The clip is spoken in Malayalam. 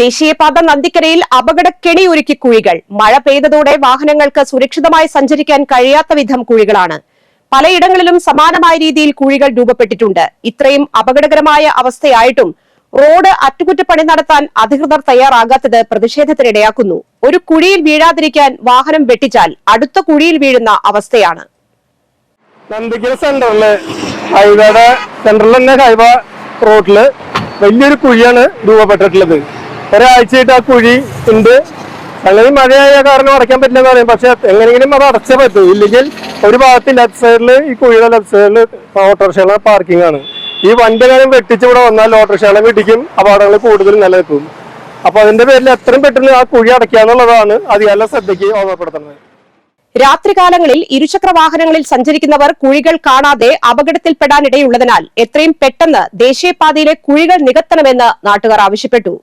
ദേശീയപാത നന്ദിക്കരയിൽ അപകടക്കെണി ഒരുക്കി കുഴികൾ. മഴ പെയ്തതോടെ വാഹനങ്ങൾക്ക് സുരക്ഷിതമായി സഞ്ചരിക്കാൻ കഴിയാത്ത വിധം കുഴികളാണ്. പലയിടങ്ങളിലും സമാനമായ രീതിയിൽ കുഴികൾ രൂപപ്പെട്ടിട്ടുണ്ട്. ഇത്രയും അപകടകരമായ അവസ്ഥയായിട്ടും റോഡ് അറ്റകുറ്റപ്പണി നടത്താൻ അധികൃതർ തയ്യാറാകാത്തത് പ്രതിഷേധത്തിനിടയാക്കുന്നു ഒരു കുഴിയിൽ വീഴാതിരിക്കാൻ വാഹനം വെട്ടിച്ചാൽ അടുത്ത കുഴിയിൽ വീഴുന്ന അവസ്ഥയാണ്. റോഡിൽ വലിയൊരു കുഴിയാണ് രൂപപ്പെട്ടിട്ടുള്ളത്. ഒരാഴ്ചയായിട്ട് ആ കുഴി ഉണ്ട്. അല്ലെങ്കിൽ മഴയായ കാരണം അടയ്ക്കാൻ പറ്റില്ലെന്ന് പറയും. പക്ഷെ എങ്ങനെയെങ്കിലും അത് അടച്ചേ പറ്റൂ. ഇല്ലെങ്കിൽ ഒരു ഭാഗത്ത് ലെഫ്റ്റ് സൈഡിൽ ഈ കുഴിയുടെ ലെഫ്റ്റ് സൈഡിൽ ഓട്ടോറിക്ഷകളെ പാർക്കിംഗ് ആണ്. ഈ വണ്ടി കാര്യം വെട്ടിച്ച് ഇവിടെ വന്നാൽ ഓട്ടോറിക്ഷകളെ വെട്ടിക്കും അപകടങ്ങൾ കൂടുതൽ നിലനിൽക്കും. അപ്പൊ അതിന്റെ പേരിൽ എത്രയും പെട്ടെന്ന് ആ കുഴി അടയ്ക്കുക എന്നുള്ളതാണ് അധികാല ശ്രദ്ധയ്ക്ക് ഓർമ്മപ്പെടുത്തുന്നത്. രാത്രികാലങ്ങളിൽ ഇരുചക്ര വാഹനങ്ങളിൽ സഞ്ചരിക്കുന്നവർ കുഴികൾ കാണാതെ അപകടത്തിൽപ്പെടാനിടയുള്ളതിനാൽ എത്രയും പെട്ടെന്ന് ദേശീയപാതയിലെ കുഴികൾ നികത്തണമെന്ന് നാട്ടുകാർ ആവശ്യപ്പെട്ടു.